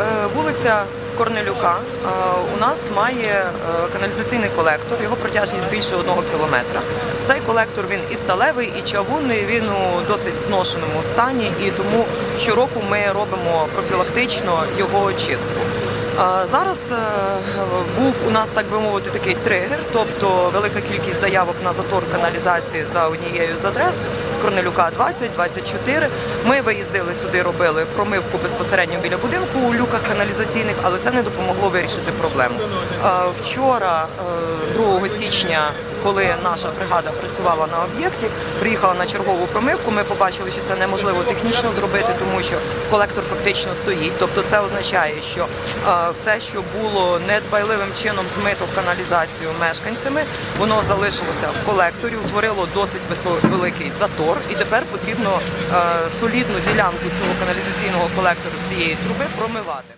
е, вулиця Корнелюка е, у нас має е, каналізаційний колектор, його протяжність більше одного кілометра. Цей колектор він і сталевий, і чавунний, він у досить зношеному стані, і тому щороку ми робимо профілактично його очистку. Е, Зараз е, був у нас, так би мовити, такий тригер, тобто велика кількість заявок на затор каналізації за однією з адрес Корнелюка 20, 24. Ми виїздили сюди, робили промивку безпосередньо біля будинку у люках каналізаційних, але це не допомогло вирішити проблему. Е, Вчора, е, 2 січня, коли наша бригада працювала на об'єкті, приїхала на чергову промивку. Ми побачили, що це неможливо технічно зробити, тому що колектор фактично стоїть. Тобто, це означає, що е, все, що було недбайливим чином змито в каналізацію мешканцями, воно залишилося в колекторі, утворило досить великий затор, і тепер потрібно е, солідну ділянку цього каналізаційного колектору цієї труби промивати.